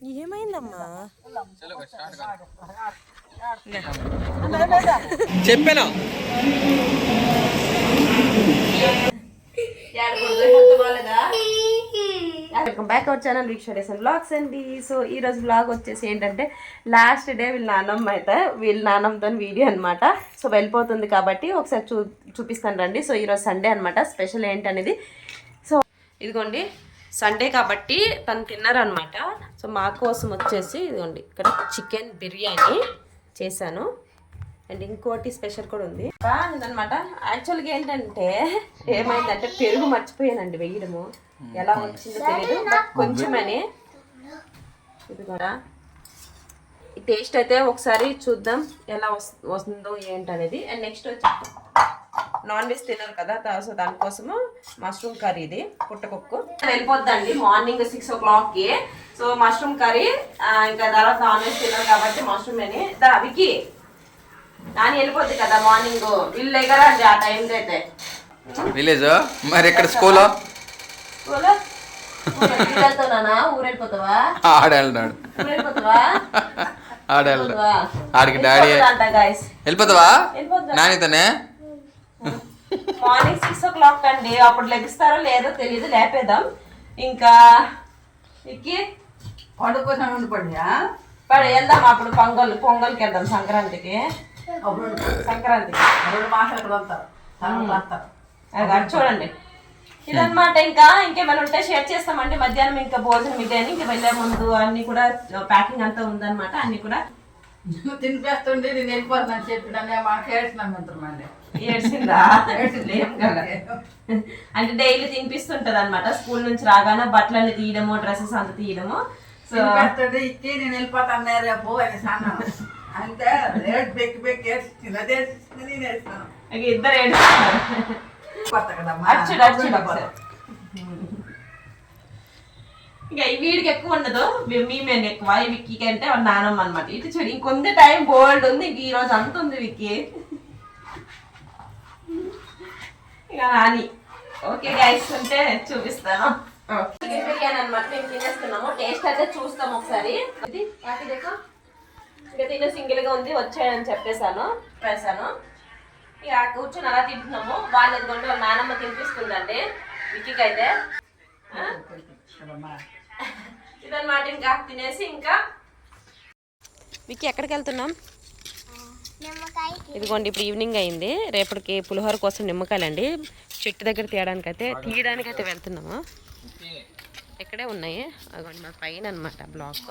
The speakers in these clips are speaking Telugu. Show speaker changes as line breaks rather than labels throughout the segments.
ఏమైందమ్మా?
చెప్పాను?
Welcome back our channel Veekshana vlogs అండి సో ఈ రోజు బ్లాగ్ వచ్చేసి ఏంటంటే లాస్ట్ డే వీళ్ళ నాన్నమ్మ అయితే వీళ్ళ నాన్నమ్మతో వీడియో అనమాట సో వెళ్ళిపోతుంది కాబట్టి ఒకసారి చూ చూపిస్తాను రండి. సో ఈరోజు సండే అనమాట స్పెషల్ ఏంటనేది? సో ఇదిగోండి. సండే కాబట్టి తను తిన్నారనమాట. సో మా కోసం వచ్చేసి ఇదిగోండి ఇక్కడ చికెన్ బిర్యానీ చేశాను. అండ్ ఇంకోటి స్పెషల్ కూడా ఉంది. అనమాట యాక్చువల్గా ఏంటంటే ఏమైందంటే పెరుగు మర్చిపోయానండి వేయడము. ఎలా వచ్చిందో తెలియదు బట్ కొంచెమని. ఇది కూడా ఈ టేస్ట్ అయితే ఒకసారి చూద్దాం ఎలా వస్తుందో ఏంటనేది. అండ్ నెక్స్ట్ వచ్చి నాన్ వెజ్ తినరు కదా సో దానికోసము మష్రూమ్ కర్రీ ఇది పుట్టకొక్కు వెళ్ళిపోద్దండి మార్నింగ్ సిక్స్ ఓ క్లాక్కి సో మష్రూమ్ కర్రీ ఇంకా తర్వాత నాన్ వెజ్ తినరు కాబట్టి మష్రూమ్ అని. దా వికి నాని వెళ్ళిపోద్ది కదా మార్నింగ్. వీళ్ళు దగ్గర ఆ టైంకి అయితే.
విలేజ్? మరి ఎక్కడ స్కూల్? వెళ్తాడు ఆడికి డాడీ
అంట గాయస్
వెళ్ళిపోతావా?
వెళ్ళిపోతా
నానితోనే?
మార్నింగ్ సిక్స్ ఓ క్లాక్ అండి. అప్పుడు లెగిస్తారో లేదో తెలియదు లేపేద్దాం. ఇంకా ఇక్కి
పండుగ. ఉండిపోయా
పడి వెళ్దాం అప్పుడు పొంగల్ పొంగల్కి వెళ్దాం సంక్రాంతికి. సంక్రాంతికి.
రెండు మాసాలు
అది చూడండి. ఇదన్నమాట ఇంకా. ఇంకేమైనా ఉంటే షేర్ చేస్తామండి. మధ్యాహ్నం ఇంకా భోజనం ఇదే. అని ఇంకా వెళ్ళే ముందు అన్ని కూడా ప్యాకింగ్ అంతా ఉందన్నమాట. అన్ని కూడా
తినిపేస్తుండే నేను వెళ్ళిపోతున్నాను చెప్పి నన్ను మాకు ఏడ్చినాం మిత్రమండి
ఏడ్చిందా? ఏం కదా. అంటే డైలీ తినిపిస్తుంటది అనమాట స్కూల్ నుంచి రాగానే బట్టలన్నీ తీయడము డ్రెస్సెస్ అంతా తీయడము. సో
ఇచ్చి నేను వెళ్ళిపోతాను రేపు అని అన్నాను. అంతే రేట్ బెక్కి బెక్కి ఏడ్చింది అదే ఏడ్చింది నేను ఏడ్చినాను.
ఇక ఇద్దరు ఏడుస్తున్నారు
కొత్త కదమ్మా
అటు చూడు, అటు చూడు ఒకసారి. ఇక ఈ వీడికి ఎక్కువ ఉండదు. మీ- మీ మీద ఎక్కువ. అంటే వాళ్ళ నానమ్మ అనమాట ఇటు చూడు ఇంకొంది టైం బోల్డ్ ఉంది. ఇంక ఈ రోజు అంత ఉంది విక్కీ. ఇక నాని ఓకే గైస్ ఉంటే చూపిస్తాను. చికెన్ బిర్యానీ అనమాట మేము తినేస్తున్నాము. టేస్ట్ అయితే చూస్తాం ఒకసారి. ఇక సింగిల్గా ఉంది వచ్చాయని చెప్పేశాను. వేసాను ఇక కూర్చొని అలా తింటున్నాము. వాళ్ళు ఎందుకంటే వాళ్ళ నానమ్మ తినిపిస్తుందండి. విక్కీకి అయితే ఇదన్నమాట ఇంకా. తినేసి ఇంకా. విక్కీ ఎక్కడికి వెళ్తున్నాం? ఇదిగోండి ఇప్పుడు ఈవినింగ్ అయింది. రేపటికి పులిహోర కోసం నిమ్మకాయలండి. చెట్టు దగ్గర తీయడానికి అయితే తీయడానికి అయితే వెళ్తున్నాము. ఇక్కడే ఉన్నాయి. అదిగోండి మా పైన అనమాట బ్లాక్.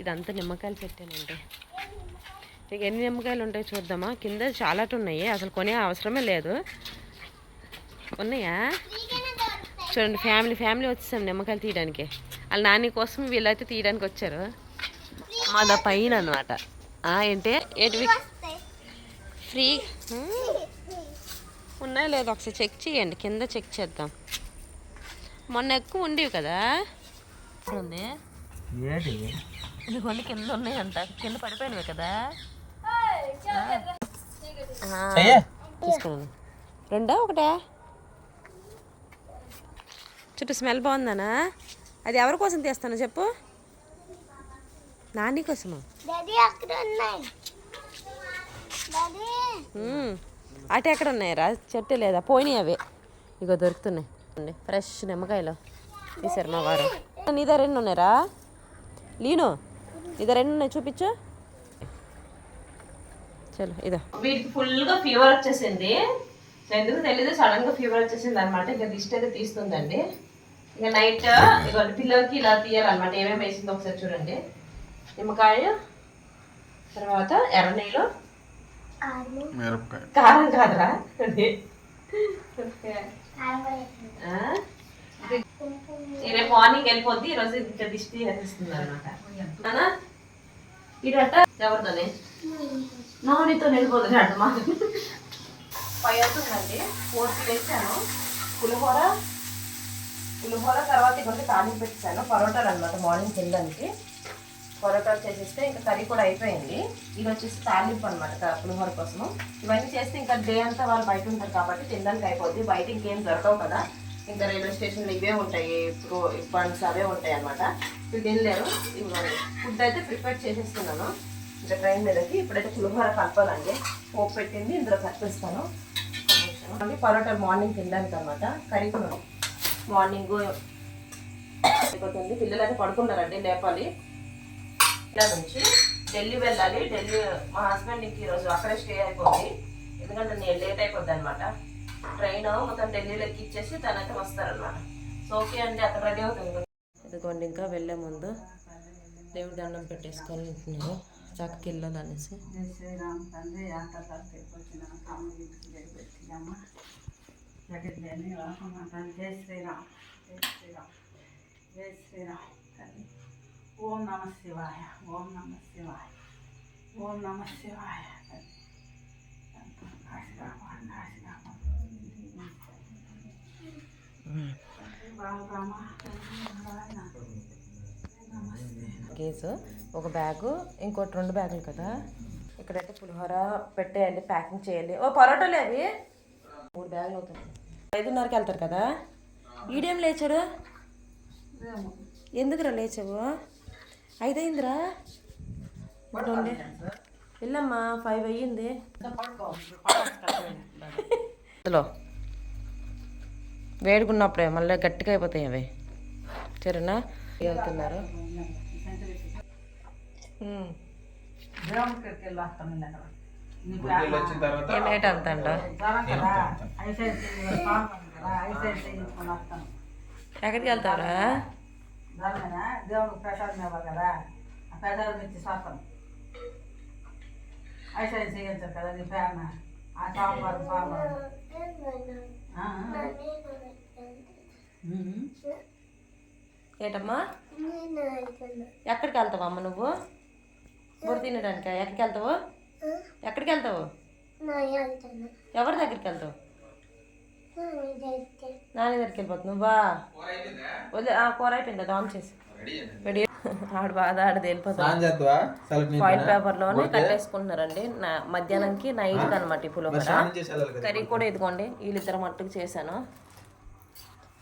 ఇదంతా నిమ్మకాయలు పెట్టానండి ఇక ఎన్ని నిమ్మకాయలు ఉంటాయి చూద్దామా? కింద చాలా ఉన్నాయి. అసలు కొనే అవసరమే లేదు. ఉన్నాయా? చూడండి ఫ్యామిలీ ఫ్యామిలీ వచ్చేసాం నిమ్మకాయలు తీయడానికి. వాళ్ళ నాని కోసం వీళ్ళైతే తీయడానికి వచ్చారు. మాద పైన అనమాట ఏంటి? ఏంటి ఫ్రీ? ఉన్నాయో లేదో ఒకసారి చెక్ చేయండి కింద చెక్ చేద్దాం. మొన్న ఎక్కువ ఉండేవి కదా? ఉంది. ఇదిగోండి కింద ఉన్నాయంట. కింద పడిపోయినవి కదా? తీసుకోండి. రెండా ఒకటే? చుట్టూ స్మెల్ బాగుందనా? అది ఎవరి కోసం తీస్తాను చెప్పు. నాని కోసమా. అటు ఎక్కడ ఉన్నాయి రా? చెట్టు లేదా? పోయినాయి అవి. ఇగో దొరుకుతున్నాయి. అండి ఫ్రెష్ నిమ్మకాయలు తీసారు మా వారు. నీ దగ్గర ఎన్ని ఉన్నాయిరా? లీను దగ్గర ఎన్ని ఉన్నాయి చూపించు. చలో ఇదో. వీటికి ఫుల్గా ఫీవర్ వచ్చేసింది. సో ఎందుకు తెలీదు సడన్గా ఫీవర్ వచ్చేసింది అనమాట ఇంకా దిష్టి అయితే తీస్తుందండి. ఇంకా నైట్ ఇక పిల్లలకి ఇలా తీయాలన్నమాట. ఏమేమి వేసిందో ఒకసారి చూడండి. నిమ్మకాయ తర్వాత ఎర్ర నీళ్ళు.
కారు
కాదురా. రేపు మార్నింగ్ వెళ్ళిపోద్ది ఈ రోజు ఇంకా దిష్టి తీస్తుంది అనమాట ఇడట ఎవరితోనే? నవనితో వెళ్ళిపోతుంది అంట మా ఫైవ్ అవుతుందండి ఫోర్కి వేసాను. పులిహోర పులిహోర తర్వాత ఇక్కడికి తాలింపు పెట్టాను పరోటాలు అనమాట మార్నింగ్ తినడానికి. పరోటాలు చేసేస్తే ఇంకా కర్రీ కూడా అయిపోయింది. ఇది వచ్చేసి తాలింపు అనమాట పులిహోర కోసము. ఇవన్నీ చేస్తే ఇంకా డే అంతా వాళ్ళు బయట ఉంటారు కాబట్టి తినడానికి అయిపోద్ది. బయట ఇంకేం దొరకవు కదా. ఇంకా రైల్వే స్టేషన్లో ఇవే ఉంటాయి. ఇప్పుడు బండ్స్ అవే ఉంటాయి అనమాట వీళ్ళు తినలేరు. ఇవ్వండి ఫుడ్ అయితే ప్రిపేర్ చేసేస్తున్నాను. ఇంకా ట్రైన్ మీదకి. ఇప్పుడైతే పులిహోర కలపాలండి. పోపు పెట్టింది. ఇందులో కలిపిస్తాను పరోటా పరోటాలు మార్నింగ్ తినడానికి అనమాట కర్రీ కూడా మార్నింగ్ అయిపోతుంది. పిల్లలు అయితే పడుకున్నారండి లేపాలి. ఇలా నుంచి ఢిల్లీ వెళ్ళాలి. ఢిల్లీ మా హస్బెండ్ ఇంక ఈరోజు అక్కడే స్టే అయిపోయింది. ఎందుకంటే నేను లేట్ అయిపోద్ది అనమాట ట్రైన్ మొత్తం ఢిల్లీలో ఎక్కిచ్చేసి తనైతే వస్తారనమాట సో ఓకే అండి అక్కడ రెడీ అవుతుంది. ఇదిగోండి ఇంకా వెళ్ళే ముందు దేవుడి దండం పెట్టేసుకొని ఉంటున్నారు చక్కకి వెళ్ళాలి అనేసి
జగజ్జని రామమ్మ జై శ్రీరామ్ జై శ్రీరామ్ జై శ్రీరామ్ తండ్రి. ఓం నమ శివాయ ఓం నమ శివాయ ఓం నమ శివాయ తండ్రి. నమస్తే
కేసు ఒక బ్యాగు ఇంకోటి రెండు బ్యాగులు కదా. ఇక్కడైతే పులిహోర పెట్టేయాలి ప్యాకింగ్ చేయాలి ఓ పరోటాలు అవి మూడు బ్యాగులు అవుతుంది ఐదున్నరకి వెళ్తారు కదా? ఈడేం లేచాడు? ఎందుకురా లేచావు? ఐదయిందిరా? రెండు వెళ్ళమ్మా ఫైవ్ అయ్యింది. అందులో వేడుకున్నప్పుడే మళ్ళీ గట్టిగా అయిపోతాయి అవి. సరేనా? అవుతున్నారు.
వెళ్ళి వస్తాను
వచ్చిన తర్వాత
అంత ఎక్కడికి
జ్వరమేనా దేవుడికి ప్రసాదం ఇవ్వాలి కదా. ఆ ప్రసాదం ఇచ్చి శాతం ఐసైడ్ చేయించారు కదా నీ ఆ సోమవారం సోమవారం.
ఏటమ్మా? ఎక్కడికి వెళ్తావు అమ్మ నువ్వు? బుర్ర తినడానికి? ఎక్కడికి వెళ్తావు? ఎక్కడికి వెళ్తావు ఎవరి దగ్గరికి వెళ్తావు నాని దగ్గరికి వెళ్ళిపోతుంది నువ్వా వదిలే ఆ కూర అయిపోయింది అది ఆన్ చేసి. రెడీ ఆడు బాధ
సెలవు నీకు
ఫాయిల్ పేపర్లోనే కట్టేసుకుంటున్నారండి. నా మధ్యాహ్నంకి నైట్కి అనమాట ఈ పులిహోర. కర్రీ కూడా ఇదిగోండి వీళ్ళిద్దరు మట్టుకు చేశాను.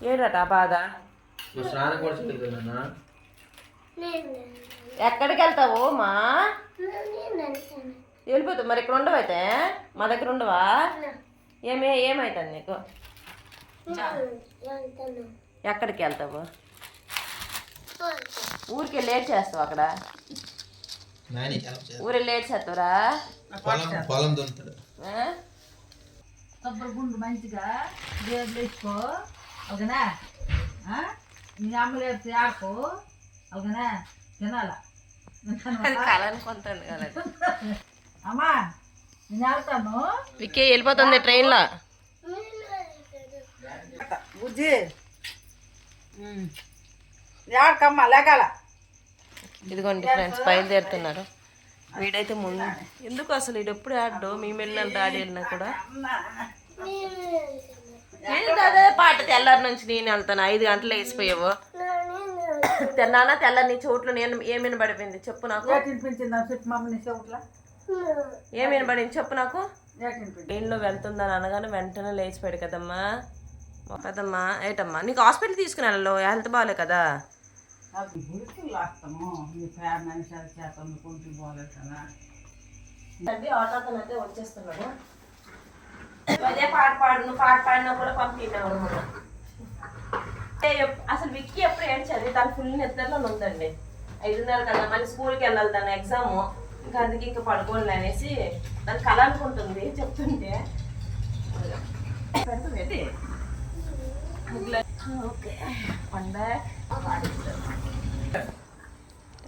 ఏడట ఆ బాధ?
నాన్న?
ఎక్కడికి వెళ్తావు మా? వెళ్ళిపోతావు. మరి ఇక్కడ ఉండవు అయితే? మా దగ్గర ఉండవా? ఏమే ఏమైతుంది నీకు? ఎక్కడికి వెళ్తావు? ఊరికి లేట్ చేస్తావు అక్కడ. ఊరి లేట్ చేస్తావురా?
పొలం?
కొబ్బరి గుండు మంచిగా దేవుడు వేసుకో ఓకేనా? నీ అమ్మలేసి ఆడుకో. ఓకేనా? తినాల?
కాలనుకుంటాను కదా. విక్కీ వెళ్ళిపోతుంది ట్రైన్లో.
బుజ్జి. ఆడకమ్మా లేకాల.
ఇదిగోండి ఫ్రెండ్స్ బయలుదేరుతున్నారు. వీడైతే ముందు. ఎందుకు అసలు వీడు ఎప్పుడు ఆడు మేము వెళ్ళిన డాడీ వెళ్ళినా కూడా. అదే పాట? తెల్లారి నుంచి నేను వెళ్తాను. ఐదు గంటలు వేసిపోయావు. తిన్నానా తెల్లారి నీ చోట్లు నేను ఏం వినబడిపోయింది? చెప్పు నాకు.
చెప్పు మమ్మీ చెవుట్లా.
ఏం వినబడింది చెప్పు నాకు. ట్రైన్లో వెళ్తుందని అనగానే వెంటనే లేచిపోయాడు కదమ్మా. కదమ్మా ఏటమ్మా నీకు హాస్పిటల్ తీసుకుని వెళ్ళాలి? హెల్త్ బాగాలే కదా. ఆటోతో అయితే వచ్చేస్తున్నాడు. అదే పాట పాడు పాట పాడినా కూడా పంపినావు అసలు విక్కీ ఎప్పుడు ఏడ్చది తను ఫుల్ నిద్రలో ఉందండి. ఐదున్నర కన్నా మళ్ళీ స్కూల్కి వెళ్ళాలి తన ఎగ్జామ్. ఇంకా అందుకే ఇంకా పడుకోవాలి అనేసి తను కళ అనుకుంటుంది చెప్తుంటే పెడుతుంది ఓకే.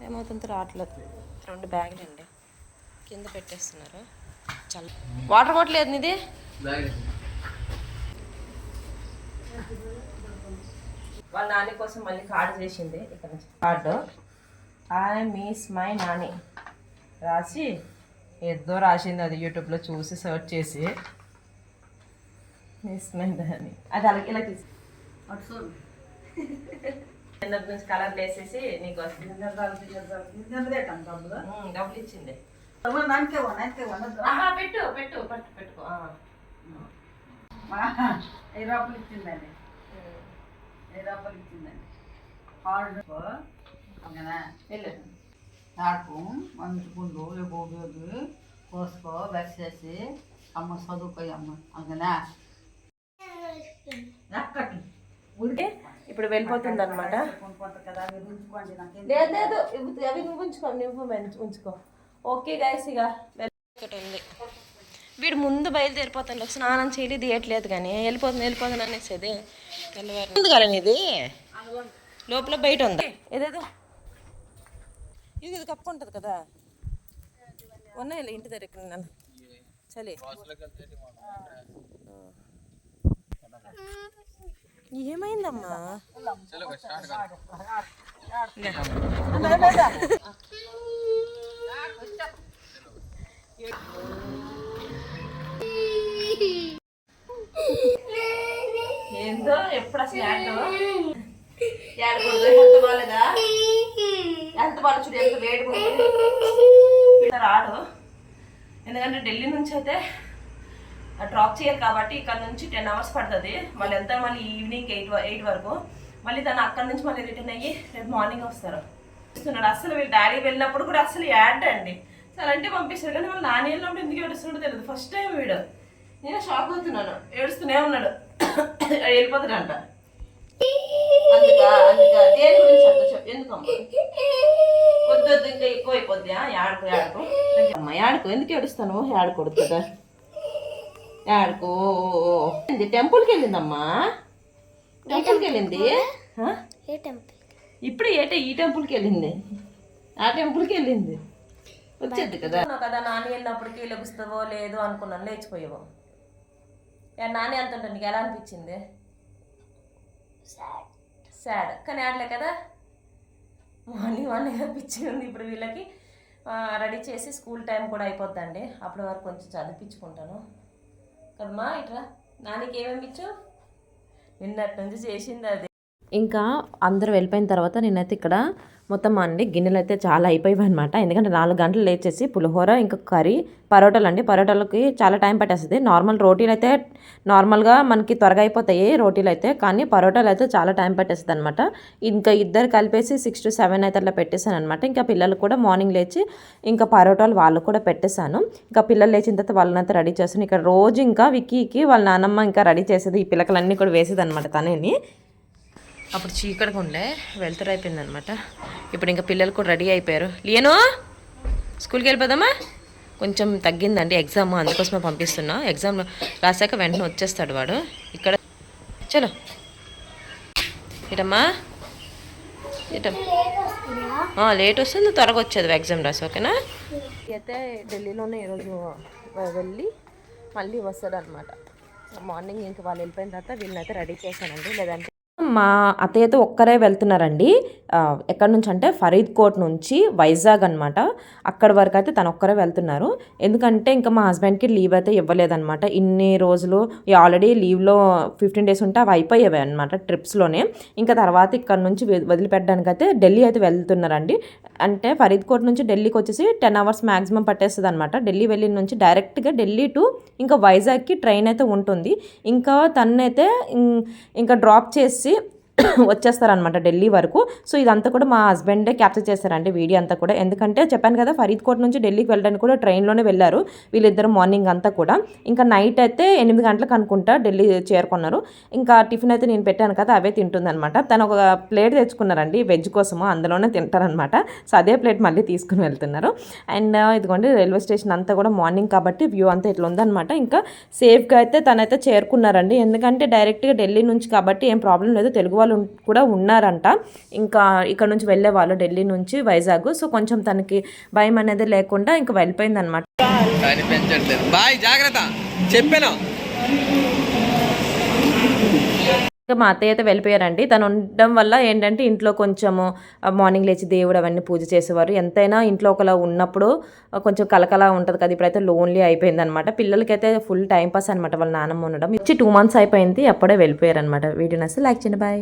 ఏమవుతుందో రావట్లేదు. రెండు బ్యాగులు అండి. కింద పెట్టేస్తున్నారు. చల్ల. వాటర్ బాటిల్ లేదు ఇది వాళ్ళ నాని కోసం మళ్ళీ కార్డు చేసింది. ఇక్కడ card. I miss my Nani రాసి ఏదో రాసింది అది యూట్యూబ్లో చూసి సెర్చ్ చేసి. మై నాని అది అలాగే ఇలా తీసి. నుంచి కలర్ వేసేసి నీకు
డబ్బులు.
ఇచ్చింది. పెట్టు పెట్టు పట్టు పెట్టుకో.
ఐదు రూపాయలు ఇచ్చిందండి. వెయ్యి రూపాయలు ఇచ్చిందండి. కార్డు ఓకేనా? ఆడుకు మంచుకుండు లేకపోతే కోసుకో బ్రష్ చేసి అమ్మ చదువుకోయి అమ్మ ఓకేనా ఎక్కటి
ఉంటే ఇప్పుడు వెళ్ళిపోతుంది అనమాట
కొనుక్కుంటారు కదా మీరు ఉంచుకోండి నాకేం
లేదు లేదు ఇవి- అవి నువ్వు ఉంచుకో నువ్వు ఉంచుకో. ఓకే గైస్ ఇక ఉంది వీడు ముందు బయలుదేరిపోతాను స్నానం చేయలేదు తీయట్లేదు కానీ వెళ్ళిపోతుంది వెళ్ళిపోతుంది అనేసి తెల్లవారు ఉంది కదా ఇది లోపల బయట ఉంది? ఏదేదో ఇది ఇది కప్పుకుంటుంది కదా. ఉన్నాయి ఇంటి దగ్గర నన్ను? చలి. ఏమైందమ్మా? ఏందో ఎప్పుడు అసలు ఏడకూడదు హెల్త్ బాగాలేదా ఎంత బాగా చూడు ఎంత వేడి రాడు ఎందుకంటే ఢిల్లీ నుంచి అయితే డ్రాప్ చేయాలి కాబట్టి ఇక్కడ నుంచి టెన్ అవర్స్ పడుతుంది. మళ్ళీ ఎంత మళ్ళీ ఈవినింగ్ ఎయిట్ ఎయిట్ వరకు. మళ్ళీ తను అక్కడ నుంచి మళ్ళీ రిటర్న్ అయ్యి రేపు మార్నింగ్ వస్తారు. చూస్తున్నాడు అసలు వీళ్ళ డాడీ వెళ్ళినప్పుడు కూడా అసలు యాడ్ అండి. సరే అంటే పంపిస్తారు కానీ వాళ్ళ నాని వెళ్ళినప్పుడు ఎందుకు ఏడుస్తున్నాడో తెలియదు. ఫస్ట్ టైం వీడు. నేను షాక్ అవుతున్నాను. ఏడుస్తూనే ఉన్నాడు. వెళ్ళిపోతాడంట అందుకా అందుకా. దేని గురించి అంత చెప్ ఎందుకమ్మా? వద్దు వద్దు ఇంకా ఎక్కువ అయిపోద్ది యాడకు యాడకు. అమ్మ యాడకు. ఎందుకు ఏడుస్తాను? యాడకూడదు కదా. యాడకు. టెంపుల్కి వెళ్ళిందమ్మా? టెంపుల్కి వెళ్ళింది? ఆ?
ఏ టెంపుల్?
ఇప్పుడు ఏట ఈ టెంపుల్కి వెళ్ళింది. ఆ టెంపుల్కి వెళ్ళింది. వచ్చేది కదా. కదా నాని వెళ్ళినప్పటికీ లెగుస్తావో లేదో అనుకున్నాను లేచిపోయావు. యా, నాని అంటుంటా నీకు ఎలా అనిపించింది? సాడ్ కానీ ఆడలే కదా? మార్నింగ్ మార్నింగ్ ఉంది ఇప్పుడు వీళ్ళకి. రెడీ చేసి స్కూల్ టైం కూడా అయిపోద్దండి. అప్పటి వరకు కొంచెం చదివించుకుంటాను. కదమ్మా ఇట్లా నానికి ఏమేమి ఇచ్చు? నిన్నటి నుంచి చేసింది అది. ఇంకా అందరూ వెళ్ళిపోయిన తర్వాత నేనైతే ఇక్కడ మొత్తం అండి గిన్నెలు అయితే చాలా అయిపోయాయి అనమాట ఎందుకంటే నాలుగు గంటలు లేచేసి పులిహోర ఇంకా కర్రీ పరోటాలు అండి పరోటాలకి చాలా టైం పట్టేస్తుంది. నార్మల్ రోటీలు అయితే నార్మల్గా మనకి త్వరగా అయిపోతాయి రోటీలు అయితే కానీ పరోటాలు అయితే చాలా టైం పట్టేస్తుంది అనమాట ఇంకా ఇద్దరు కలిపేసి సిక్స్ టు సెవెన్ అయితే అట్లా పెట్టేశాను అనమాట ఇంకా పిల్లలు కూడా మార్నింగ్ లేచి ఇంకా పరోటాలు వాళ్ళు కూడా పెట్టేశాను. ఇంకా పిల్లలు లేచిన తర్వాత వాళ్ళనంతా రెడీ చేస్తాను ఇక్కడ రోజు ఇంకా విక్కీకి వాళ్ళ నాన్నమ్మ ఇంకా రెడీ చేసేది. ఈ పిల్లకలన్నీ కూడా వేసేది అనమాట తనేని. అప్పుడు చీకటిగా ఉండే. వెళ్తారు అయిపోయింది అనమాట ఇప్పుడు ఇంకా పిల్లలు కూడా రెడీ అయిపోయారు. లేను స్కూల్కి వెళ్ళిపోదామా? కొంచెం తగ్గిందండి ఎగ్జామ్ అందుకోసమే పంపిస్తున్నా. ఎగ్జామ్ రాశాక వెంటనే వచ్చేస్తాడు వాడు. ఇక్కడ చలో. ఇటమ్మా ఇటమ్మా లేట్ వస్తుంది త్వరగా వచ్చేది ఎగ్జామ్ రాసి ఓకేనా? అయితే ఢిల్లీలోనే ఈరోజు వెళ్ళి మళ్ళీ వస్తాడు అనమాట మార్నింగ్ ఇంక వాళ్ళు వెళ్ళిపోయిన తర్వాత వీళ్ళనైతే రెడీ చేశానండి. లేదంటే మా అత్తయ్యతో ఒక్కరే వెళ్తున్నారండి. ఎక్కడి నుంచి అంటే ఫరీద్ కోట్ నుంచి వైజాగ్ అనమాట అక్కడి వరకు అయితే తను ఒక్కరే వెళ్తున్నారు. ఎందుకంటే ఇంకా మా హస్బెండ్కి లీవ్ అయితే ఇవ్వలేదన్నమాట. ఇన్ని రోజులు ఆల్రెడీ లీవ్లో ఫిఫ్టీన్ డేస్ ఉంటే అవి అయిపోయేవి అనమాట ట్రిప్స్లోనే. ఇంకా తర్వాత ఇక్కడ నుంచి వదిలిపెట్టడానికి అయితే ఢిల్లీ అయితే వెళ్తున్నారండి. అంటే ఫరీద్ కోట్ నుంచి ఢిల్లీకి వచ్చేసి టెన్ అవర్స్ మ్యాక్సిమం పట్టేస్తుంది అనమాట ఢిల్లీ వెళ్ళిన నుంచి డైరెక్ట్గా ఢిల్లీ టు ఇంకా వైజాగ్కి ట్రైన్ అయితే ఉంటుంది. ఇంకా తన్నైతే ఇంకా డ్రాప్ చేసి వచ్చేస్తారనమాట ఢిల్లీ వరకు. సో ఇదంతా కూడా మా హస్బెండే క్యాప్చర్ చేస్తారండి వీడియో అంతా కూడా. ఎందుకంటే చెప్పాను కదా ఫరీద్కోట్ నుంచి ఢిల్లీకి వెళ్ళడానికి కూడా ట్రైన్లోనే వెళ్ళారు వీళ్ళిద్దరు మార్నింగ్ అంతా కూడా. ఇంకా నైట్ అయితే ఎనిమిది గంటలకు అనుకుంటా ఢిల్లీ చేరుకున్నారు. ఇంకా టిఫిన్ అయితే నేను పెట్టాను కదా అవే తింటుందనమాట తను ఒక ప్లేట్ తెచ్చుకున్నారండి వెజ్ కోసము అందులోనే తింటారనమాట సో అదే ప్లేట్ మళ్ళీ తీసుకుని వెళ్తున్నారు. అండ్ ఇదిగోండి రైల్వే స్టేషన్ అంతా కూడా మార్నింగ్ కాబట్టి వ్యూ అంతా ఇట్లా ఉందన్నమాట. ఇంకా సేఫ్గా అయితే తనైతే చేరుకున్నారండి. ఎందుకంటే డైరెక్ట్గా ఢిల్లీ నుంచి కాబట్టి ఏం ప్రాబ్లం లేదు తెలుగు వాళ్ళు ఉన్- కూడా ఉన్నారంట. ఇంకా ఇక్కడ నుంచి వెళ్ళే వాళ్ళు ఢిల్లీ నుంచి వైజాగ్. సో కొంచెం తనకి భయం అనేది లేకుండా ఇంకా వెళ్ళిపోయింది అనమాట
బాయ్ జాగ్రత్త. చెప్పాను?
ఇంకా మా అత్తయ్య అయితే వెళ్ళిపోయారండి. తను ఉండడం వల్ల ఏంటంటే ఇంట్లో కొంచెము మార్నింగ్ లేచి దేవుడు అవన్నీ పూజ చేసేవారు. ఎంతైనా ఇంట్లో ఒకలా ఉన్నప్పుడు కొంచెం కలకలా ఉంటుంది కదా ఇప్పుడైతే లోన్లీ అయిపోయింది అనమాట పిల్లలకైతే ఫుల్ టైం పాస్ అనమాట వాళ్ళ నాన్నమ్మ ఉండడం. ఇచ్చి టూ మంత్స్ అయిపోయింది అప్పుడే వెళ్ళిపోయారు అనమాట వీడియో నచ్చి లైక్ చేయండి బాయ్